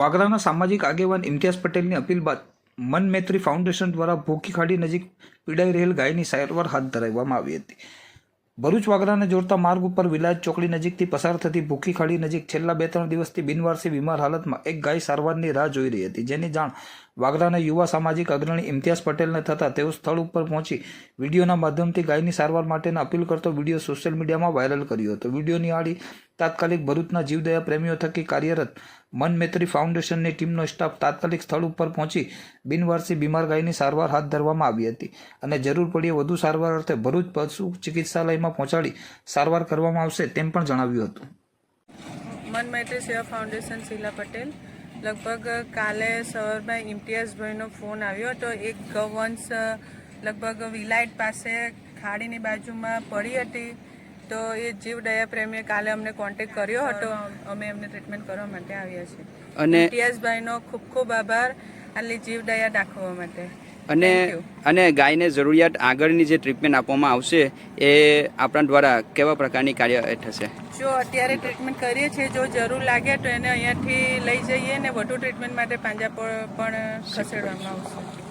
વાગરાના સામાજિક આગેવાન ઇમ્તિયાઝ પટેલની અપીલ બાદ મન મૈત્રી ફાઉન્ડેશન દ્વારા ભૂખી ખાડી નજીક પીડાઈ રહેલ ગાયની સારવાર હાથ ધરવામાં આવી હતી. ભરૂચ વાગરાને જોડતા માર્ગ ઉપર વિલાયત ચોકડી નજીકથી પસાર થતી ભૂખી ખાડી નજીક છેલ્લા બે ત્રણ દિવસથી બિનવારસી બીમાર હાલતમાં એક ગાય સારવારની રાહ જોઈ રહી હતી. જેની જાણ વાગરાના યુવા સામાજિક અગ્રણી ઇમ્તિયાઝ પટેલને થતાં તેઓ સ્થળ ઉપર પહોંચી વિડીયોના માધ્યમથી ગાયની સારવાર માટેના અપીલ કરતો વીડિયો સોશિયલ મીડિયામાં વાયરલ કર્યો હતો. વિડીયોની આડી તાત્કાલિક ભરૂચના જીવદયા પ્રેમીઓ થકી કાર્યરત મન મૈત્રી ફાઉન્ડેશનની ટીમનો સ્ટાફ તાત્કાલિક સ્થળ ઉપર પહોંચી બિનવારસી બીમાર ગાયની સારવાર હાથ ધરવામાં આવી હતી અને જરૂર પડીએ વધુ સારવાર અર્થે ભરૂચ પશુ ચિકિત્સાલયમાં પહોંચાડી સારવાર કરવામાં આવશે તેમ પણ જણાવ્યું હતું. મન મૈત્રી સેવા ફાઉન્ડેશન શીલા પટેલ. લગભગ કાલે સવારમાં ઇમ્તિયાઝભાઈનો ફોન આવ્યો હતો એક ગૌવંશ લગભગ વિલાઇટ પાસે ખાડીની બાજુમાં પડી હતી. તો એ જીવ દયા પ્રેમીએ કાલે અમને કોન્ટેક્ટ કર્યો હતો. અમે એમને ટ્રીટમેન્ટ કરવા માટે આવ્યા છીએ. અને ઇમ્તિયાઝભાઈનો ખૂબ ખૂબ આભાર. આટલી જીવ દયા દાખવવા માટે. અને અને ગાયને જરૂરિયાત આગળની જે ટ્રીટમેન્ટ આપવામાં આવશે એ આપણા દ્વારા કેવા પ્રકારની કાર્ય થશે? જો અત્યારે ટ્રીટમેન્ટ કરીએ છીએ જો જરૂર લાગે તો એને અહીંયાથી લઈ જઈએ ને વધુ ટ્રીટમેન્ટ માટે પાંજા પણ ખસેડવામાં આવશે.